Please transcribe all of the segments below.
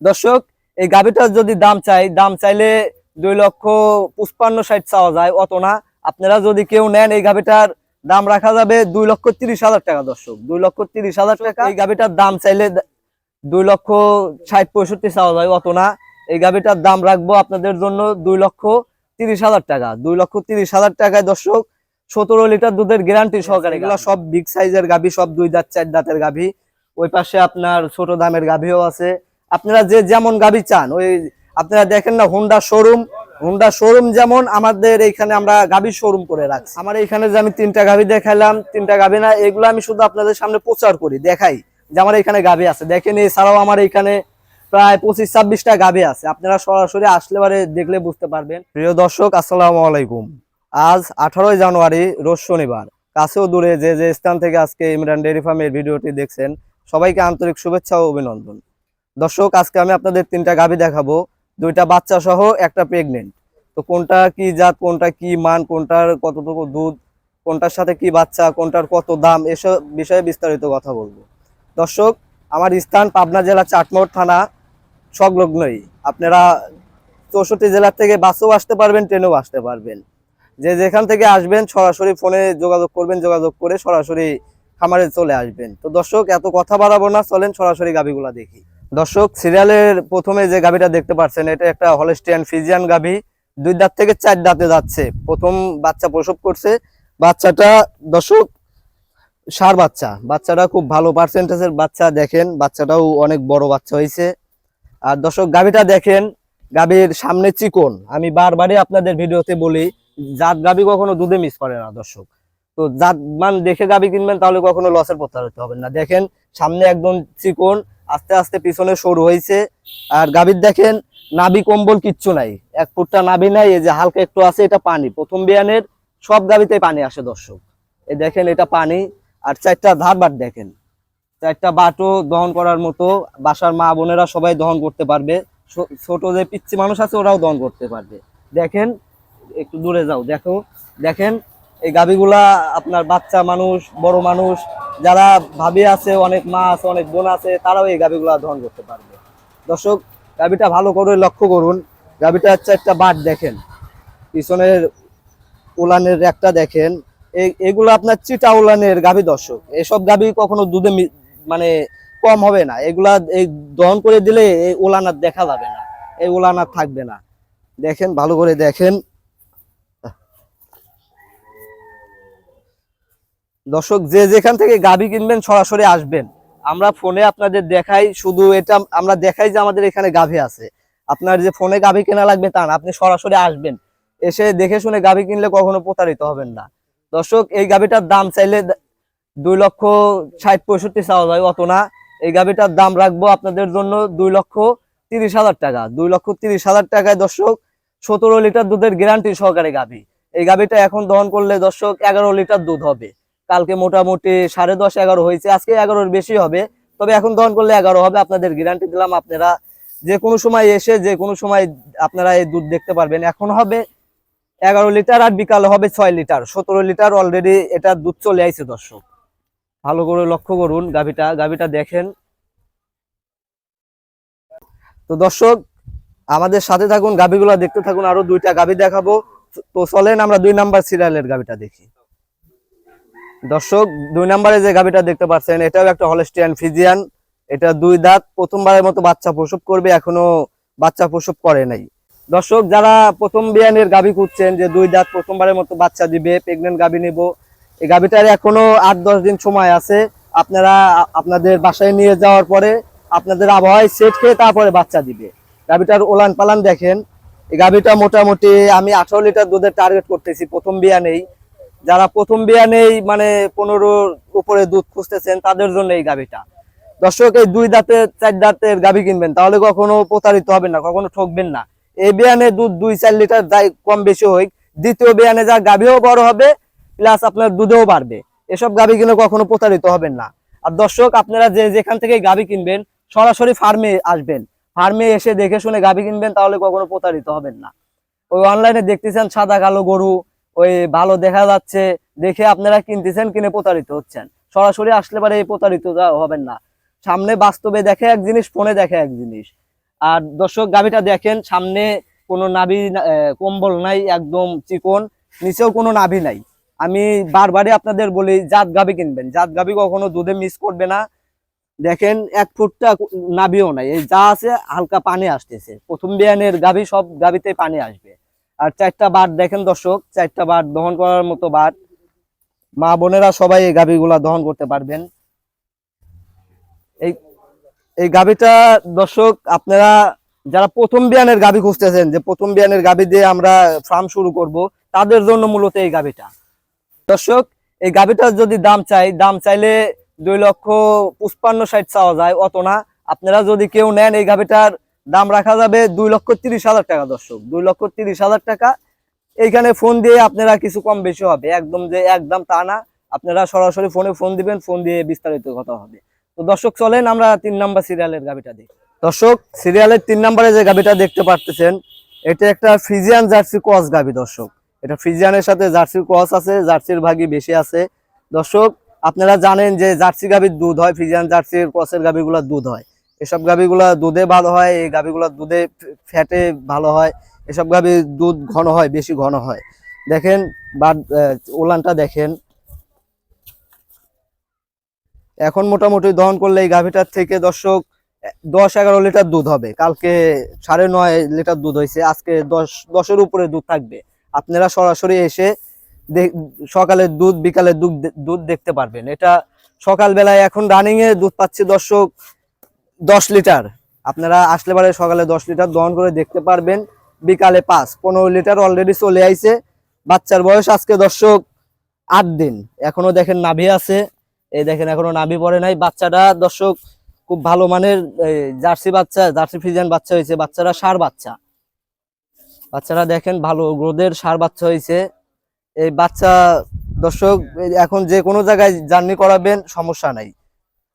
দর্শক এই গাভিটার যদি দাম চাই দাম চাইলে দুই লক্ষ পুষ্পান্ন ষাট চাওয়া যায় অত না। আপনারা যদি কেউ নেন এই গাভিটার দাম রাখা যাবে দুই লক্ষ তিরিশ হাজার টাকা দর্শক। দুই লক্ষ তিরিশ হাজার টাকা। এই গাভিটার দাম চাইলে দুই লক্ষ ষাট পঁয়ষট্টি চাওয়া যায় অত না। এই গাভিটার দাম রাখব আপনাদের জন্য দুই লক্ষ তিরিশ হাজার টাকা। দুই লক্ষ তিরিশ হাজার টাকায় দর্শক সতেরো লিটার দুধের গ্যারান্টি সহকারে এগুলো সব বিগ সাইজের গাভি সব দুই দাঁত চার দাঁতের গাভি। ওই পাশে আপনার ছোট দামের গাভিও আছে। আপনারা যে যেমন গাভি চান, ওই আপনারা দেখেন না হুন্ডা শোরুম হুন্ডা শোরুম যেমন আমাদের এইখানে আমরা গাভি শোরুম করে রাখছি। আমার এইখানে যে আমি তিনটা গাভি দেখাইলাম, তিনটা গাভি না, এগুলো আমি শুধু আপনাদের সামনে প্রচার করি, দেখাই যে আমার এখানে গাভি আছে। দেখেন এছাড়াও আমার এখানে প্রায় পঁচিশ ছাব্বিশটা গাভি আছে। আপনারা সরাসরি আসলে পারে দেখলে বুঝতে পারবেন। প্রিয় দর্শক, আসসালামু আলাইকুম। আজ আঠারোই জানুয়ারি, রোজ শনিবার। কাছেও দূরে যে যে স্থান থেকে আজকে ইমরান ডেয়ারি ফার্মের ভিডিওটি দেখছেন, সবাইকে আন্তরিক শুভেচ্ছা ও অভিনন্দন। দর্শক, আজকে আমি আপনাদের তিনটা গাভি দেখাবো। দুইটা বাচ্চা সহ একটা প্রেগনেন্ট তো কোনটা কি জাত, কোনটা কি মান, কোনটার কতটুকু দুধ, কোনটার সাথে কি বাচ্চা, কোনটার কত দাম, এসব বিষয়ে বিস্তারিত কথা বলব। দর্শক, আমার স্থান পাবনা জেলা চাটমোড় থানা, সংলগ্নই। আপনারা চৌষট্টি জেলার থেকে বাসেও আসতে পারবেন, ট্রেনেও আসতে পারবেন। যে যেখান থেকে আসবেন, সরাসরি ফোনে যোগাযোগ করবেন, যোগাযোগ করে সরাসরি খামারে চলে আসবেন। তো দর্শক, এত কথা বাড়াবো না, চলেন সরাসরি গাভিগুলা দেখি। দর্শক, সিরিয়ালের প্রথমে যে গাভিটা দেখতে পাচ্ছেন, এটা একটা হলস্টিয়ান ফিজিয়ান গাভি। দুই দাঁত থেকে চার দাঁতে যাচ্ছে। প্রথম বাচ্চা প্রসব করছে। বাচ্চাটা, দর্শক, সার বাচ্চা। বাচ্চাটা খুব ভালো পার্সেন্টেজের বাচ্চা, দেখেন, বাচ্চাটাও অনেক বড় বাচ্চা হয়েছে। আর দর্শক, গাভিটা দেখেন, গাভীর সামনে চিকন। আমি বারবারই আপনাদের ভিডিওতে বলি, জাত গাভী কখনো দুধে মিস করে না, দর্শক। তো জাত মান দেখে গাভী কিনবেন, তাহলে কখনো লসের প্রতারিত হবেন না। দেখেন, সামনে একদম চিকন আস্তে আস্তে পিছনে সরু হয়েছে। আর গাভীর দেখেন, নাভি কম্বল কিচ্ছু নাই। এক ফুটটা নাভি নাই, এই যে হালকা একটু আছে, এটা পানি। প্রথম বিয়ানের সব গাভীতে পানি আসে, দর্শক। এই দেখেন, এটা পানি। আর চারটা ধার বাট দেখেন। চারটা বাটও দহন করার মতো, বাসার মা বোনেরা সবাই দহন করতে পারবে। ছোট যে পিচ্ছি মানুষ আছে, ওরাও দহন করতে পারবে। দেখেন, একটু দূরে যাও, দেখো। দেখেন, এই গাবিগুলা আপনার বাচ্চা মানুষ, বড় মানুষ যারা ভাবি আছে, অনেক মা আছে, অনেক বোন আছে, তারাও এই গাবিগুলা দহন করতে পারবে। দর্শক গাবিটা ভালো করে লক্ষ্য করুন। গাবিটা হচ্ছে একটা বাট দেখেন। পিছনের উলানের একটা দেখেন। এগুলো আপনার চিটা উলানের গাভী দর্শক। এসব গাভী কখনো দুধে মানে কম হবে না। এগুলা এই দহন করে দিলে এই উলানার দেখা যাবে না। এই উলানার থাকবে না। দেখেন, ভালো করে দেখেন। দর্শক, যে যেখান থেকে গাভী কিনবেন সরাসরি আসবেন। আমরা ফোনে আপনাদের দেখাই, শুধু এটা আমরা দেখাই যে আমাদের এখানে গাভী আছে। আপনার যে ফোনে গাভী কেনা লাগবে তা না, আপনি সরাসরি আসবেন। এসে দেখে শুনে গাভী কিনলে কখনো প্রতারিত হবেন না। দর্শক, এই গাভীটার দাম চাইলে দুই লক্ষ ষাট পঁয়ষট্টি চাওয়া যায়, অত না। এই গাভীটার দাম রাখব আপনাদের জন্য দুই লক্ষ তিরিশ হাজার টাকা। দুই লক্ষ তিরিশ হাজার টাকায় দর্শক, সতেরো লিটার দুধের গ্যারান্টি সহকারে গাভী। এই গাভীটা এখন দহন করলে দর্শক, এগারো লিটার দুধ হবে। কালকে মোটামুটি সাড়ে দশ, এগারো হয়েছে। আজকে এগারোর বেশি হবে। তবে এখন দহন করলে এগারো হবে, আপনাদের গ্যারান্টি দিলাম আপনারা যে কোনো সময় এসে, যে কোনো সময় আপনারা এই দুধ দেখতে পারবেন। এখন হবে এগারো লিটার আর বিকালে হবে ছয় লিটার। সতেরো লিটার অলরেডি এটা দুধ চলে আইছে, দর্শক। ভালো করে লক্ষ্য করুন গাভিটা। গাভিটা দেখেন। তো দর্শক, আমাদের সাথে থাকুন, গাভিগুলো দেখতে থাকুন, আরও দুইটা গাভি দেখাবো। তো চলেন আমরা দুই নাম্বার সিরিয়ালের গাভিটা দেখি। দর্শক, দুই নম্বরে যে গাভিটা দেখতে পাচ্ছেন, এটাও একটা হলস্টিয়ান ফিজিয়ান এটা দুই দাঁত, প্রথমবারের মতো বাচ্চা প্রসব করবে, এখনও বাচ্চা প্রসব করে নাই। দর্শক, যারা প্রথম বিয়ানের গাভী খুঁজছেন, যে দুই দাঁত প্রথমবারের মতো বাচ্চা দিবে প্রেগনেন্ট গাভী নিব, এই গাভীটার এখনও আট দশ দিন সময় আছে। আপনারা, আপনাদের বাসায় নিয়ে যাওয়ার পরে আপনাদের আবহাওয়ায় সেট খেয়ে তারপরে বাচ্চা দিবে। গাভীটার ওলান পালান দেখেন। এই গাভীটা মোটামুটি আমি আঠারো লিটার দুধের টার্গেট করতেছি প্রথম বিয়ানেই। যারা প্রথম বিয়ানেই মানে পনেরোর উপরে দুধ খুঁজতেছেন, তাদের জন্য এই গাভীটা। দর্শক, এই দুই দাঁতের, চার দাঁতের গাভী কিনবেন, তাহলে কখনো প্রতারিত হবেন না, কখনো ঠকবেন না। এই বিয়ানে দুধ দুই, চার লিটার যাই কম বেশি হোক, দ্বিতীয় বিয়ানে যা গাভীও বড় হবে, প্লাস আপনার দুধেও বাড়বে। এসব গাভী কিনে কখনো প্রতারিত হবেন না। আর দর্শক, আপনারা যে যেখান থেকে গাভী কিনবেন, সরাসরি ফার্মে আসবেন। ফার্মে এসে দেখে শুনে গাভী কিনবেন, তাহলে কখনো প্রতারিত হবেন না। ওই অনলাইনে দেখতেছেন সাদা, কালো গরু ওই ভালো দেখা যাচ্ছে, দেখে আপনারা কিনতেছেন কিনে প্রতারিত হচ্ছেন। সরাসরি আসলে পারে এই প্রতারিত হবেন না। সামনে বাস্তবে দেখে এক জিনিস, ফোনে দেখে এক জিনিস। আর দর্শক গাভিটা দেখেন, সামনে কোনো নাভি কম্বল নাই, একদম চিকন। নিচেও কোনো নাভি নাই। আমি বারবারই আপনাদের বলি, জাত গাভি কিনবেন। জাত গাভি কখনো দুধে মিস করবে না। দেখেন, এক ফুটটা নাভিও নাই। এই যা আছে, হালকা পানি আসতেছে। প্রথম বিয়ানের গাভি সব গাভিতে পানি আসবে। আর চারটা বাট দেখেন দর্শক, চারটা বাট দহন করার মতো বাট। মা বোনেরা সবাই এই গাভিগুলা দহন করতে পারবেন। এই এই গাভিটা দর্শক, আপনারা যারা প্রথম বিয়ানের গাভি খুঁজতেছেন, যে প্রথম বিয়ানের গাভি দিয়ে আমরা ফার্ম শুরু করব, তাদের জন্য মূলত এই গাভিটা। দর্শক, এই গাভিটার যদি দাম চাই, দাম চাইলে দুই লক্ষ পুষ্পান্ন ষাট চাওয়া যায়, অত না। আপনারা যদি কেউ নেন এই গাভিটার দাম রাখা যাবে দুই লক্ষ তিরিশ হাজার টাকা, দর্শক। দুই লক্ষ তিরিশ হাজার টাকা। এইখানে ফোন দিয়ে আপনারা কিছু কম বেশি হবে। একদম যে একদম তা না। আপনারা সরাসরি ফোনে ফোন দিবেন ফোন দিয়ে বিস্তারিত কথা হবে। তো দর্শক, চলেন আমরা তিন নাম্বার সিরিয়ালের গাভিটা দেখি। দর্শক সিরিয়ালের তিন নম্বরে যে গাভিটা দেখতে পারতেছেন, এটা একটা ফিজিয়ান জার্সি ক্রস গাভি দর্শক। এটা ফ্রিজিয়ানের সাথে জার্সির ক্রস আছে, জার্সির ভাগই বেশি আছে। দর্শক, আপনারা জানেন যে জার্সি গাভির দুধ হয় ফ্রিজিয়ান জার্সির ক্রসের গাভিগুলোর দুধ হয়। এসব গাভিগুলা দুধে ভালো হয়, এই গাভিগুলোর দুধে ফ্যাটে ভালো হয়, এসব গাভির দুধ ঘন হয়, বেশি ঘন হয়। দেখেন বা ওলানটা দেখেন। এখন মোটামুটি দহন করলে এই গাভিটার থেকে দর্শক দশ এগারো লিটার দুধ হবে। কালকে সাড়ে নয় লিটার দুধ হয়েছে, আজকে দশ, দশের উপরে দুধ থাকবে। আপনারা সরাসরি এসে সকালের দুধ বিকালের দুধ দুধ দেখতে পারবেন। এটা সকালবেলায় এখন রানিং এ দুধ পাচ্ছে দর্শক দশ লিটার। আপনারা আসলে পারে সকালে দশ লিটার দহন করে দেখতে পারবেন। বিকালে পাঁচ, পনেরো লিটার অলরেডি চলে আইছে। বাচ্চার বয়স আজকে দর্শক আট দিন। এখনও দেখেন নাভি আছে। এই দেখেন এখনও নাভি পড়ে নাই। বাচ্চাটা দর্শক খুব ভালো মানের জার্সি বাচ্চা, জার্সি ফ্রিজিয়ান বাচ্চা হয়েছে। বাচ্চারা সার বাচ্চা। বাচ্চারা দেখেন ভালো গ্রোদের সার বাচ্চা হয়েছে। এই বাচ্চা দর্শক এখন যে কোনো জায়গায় জার্নি করাবেন, সমস্যা নাই।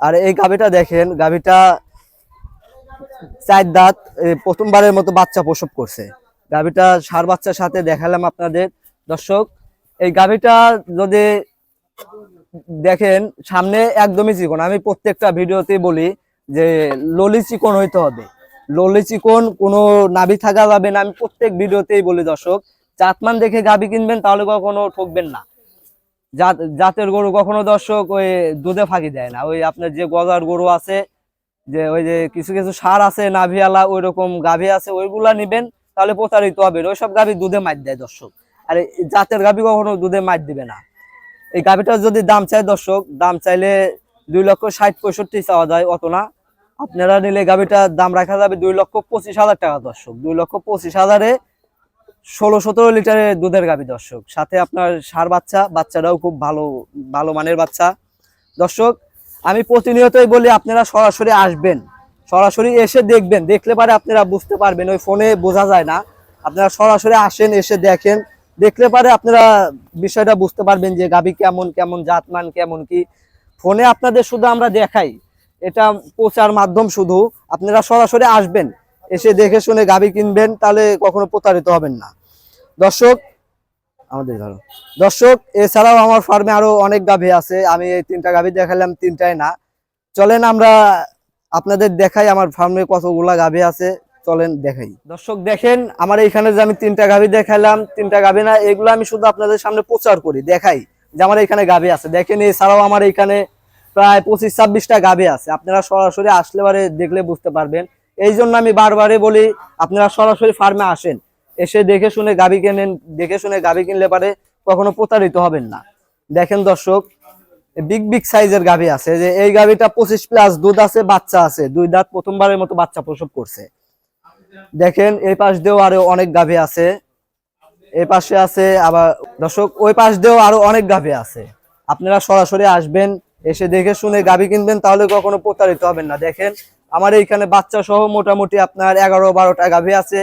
আর এই গাভিটা দেখেন, গাভিটা চার দাঁত প্রথমবারের মতো বাচ্চা প্রসব করছে। গাভীটা সার বাচ্চার সাথে দেখালাম আপনাদের। দর্শক, এই গাভীটা যদি দেখেন, সামনে একদমই চিকন। আমি প্রত্যেকটা ভিডিওতে বলি যে ললি চিকন হইতে হবে। ললি চিকন কোনো নাভি থাকা যাবে না। আমি প্রত্যেক ভিডিওতেই বলি দর্শক, জাতমান দেখে গাভি কিনবেন, তাহলে কখনো ঠকবেন না। জাত জাতের গরু কখনো দর্শক ওই দুধে ফাঁকি দেয় না। ওই আপনার যে গজার গরু আছে যে ওই যে কিছু কিছু সার আছে, নাভিয়ালা ওই রকম গাভি আছে, ওইগুলা নিবেন, তাহলে প্রতারিত হবে। ওইসব গাভি দুধে মার দেয় দর্শক। আর জাতের গাভি কখনো দুধে মার দিবে না। এই গাভিটার যদি দাম চাই দর্শক, দাম চাইলে দুই লক্ষ ষাট পঁয়ষট্টি চাওয়া যায়, অত না। আপনারা নিলে গাভিটার দাম রাখা যাবে দুই লক্ষ পঁচিশ হাজার টাকা দর্শক। দুই লক্ষ পঁচিশ হাজারে ষোলো সতেরো লিটারের দুধের গাভি দর্শক। সাথে আপনার সার বাচ্চা বাচ্চাটাও খুব ভালো ভালো মানের বাচ্চা। দর্শক আমি প্রতিনিয়তই বলি, আপনারা সরাসরি আসবেন। সরাসরি এসে দেখবেন। দেখলে পারে আপনারা বুঝতে পারবেন, ওই ফোনে বোঝা যায় না। আপনারা সরাসরি আসেন, এসে দেখেন। দেখলে পারে আপনারা বিষয়টা বুঝতে পারবেন যে গাভি কেমন কেমন জাতমান, কেমন কি। ফোনে আপনাদের শুধু আমরা দেখাই। এটা প্রচার মাধ্যম শুধু। আপনারা সরাসরি আসবেন। এসে দেখে শুনে গাভি কিনবেন, তাহলে কখনো প্রতারিত হবেন না। দর্শক আমাদের ধরো। দর্শক, এছাড়াও আমার ফার্মে আরও অনেক গাভি আছে। আমি এই তিনটা গাভি দেখালাম তিনটায় না। চলেন আমরা আপনাদের দেখাই আমার ফার্মে কতগুলা গাভি আছে। চলেন দেখাই। দর্শক, দেখেন, আমার এইখানে যে আমি তিনটা গাভি দেখালাম তিনটা গাভি না, এগুলো আমি শুধু আপনাদের সামনে প্রচার করি, দেখাই যে আমার এখানে গাভি আছে। দেখেন, এছাড়াও আমার এখানে প্রায় পঁচিশ ছাব্বিশটা গাভি আছে। আপনারা সরাসরি আসলে বারে দেখলে বুঝতে পারবেন। এই জন্য আমি বারবারে বলি, আপনারা সরাসরি ফার্মে আসেন। এসে দেখে শুনে গাভি কেনেন, দেখে শুনে গাভি কিনলে পারে কখনো প্রতারিত হবেন না। দেখেন দর্শক বিগ বিগ সাইজের গাভি আছে যে এই গাভিটা পঁচিশ প্লাস দুধ আছে, বাচ্চা আছে। দুই দাঁত প্রথমবারের মতো বাচ্চা প্রসব করছে। দেখেন, এই পাশ দিয়েও আরও অনেক গাভি আছে। এই পাশে আছে আবার দর্শক, ওই পাশ দিয়েও আরও অনেক গাভি আছে। আপনারা সরাসরি আসবেন, এসে দেখে শুনে গাভি কিনবেন, তাহলে কখনো প্রতারিত হবেন না। দেখেন, আমার এইখানে বাচ্চা সহ মোটামুটি আপনার এগারো বারোটা গাভি আছে।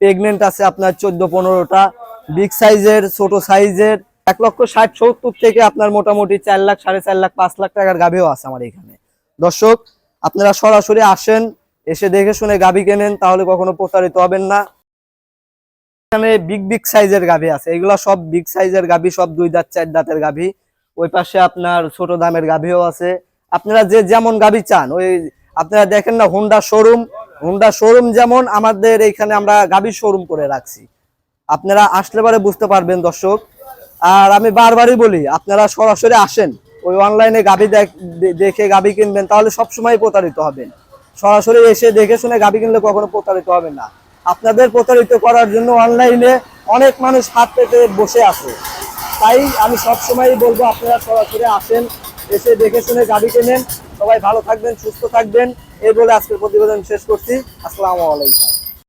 প্রেগনেন্ট আছে আপনার চোদ্দ, পনেরোটা। বিগ সাইজের ছোট সাইজের এক লক্ষ ষাট, সত্তর থেকে আপনার মোটামুটি চার লাখ, সাড়ে চার লাখ, পাঁচ লাখ টাকার গাভিও আছে আমার এখানে। দর্শক, আপনারা সরাসরি আসেন, এসে দেখে শুনে গাভি কেনেন, তাহলে কখনো প্রতারিত হবেন না। এখানে বিগ বিগ সাইজের গাভি আছে। এগুলা সব বিগ সাইজের গাভি, সব দুই দাঁত, চার দাঁতের গাভি। ওই পাশে আপনার ছোট দামের গাভিও আছে। আপনারা যে যেমন গাভি চান, ওই আপনারা দেখেন না হোন্ডা শোরুম হুন্ডা শোরুম যেমন আমাদের এইখানে আমরা গাভীর শোরুম করে রাখছি। আপনারা আসলে পরে বুঝতে পারবেন দর্শক। আর আমি বারবারই বলি, আপনারা সরাসরি আসেন, ওই অনলাইনে গাভী দেখ- গাভী কিনবেন, তাহলে সবসময় প্রতারিত হবেন। সরাসরি এসে দেখে শুনে গাভী কিনলে কখনো প্রতারিত হবেন না। আপনাদের প্রতারিত করার জন্য অনলাইনে অনেক মানুষ হাত পেতে বসে আছে। তাই আমি সবসময় বলব, আপনারা সরাসরি আসেন, এসে দেখে শুনে গাড়ি কেনেন। সবাই ভালো থাকবেন, সুস্থ থাকবেন। এই বলে আজকের প্রতিবেদন শেষ করছি। আসসালামু আলাইকুম।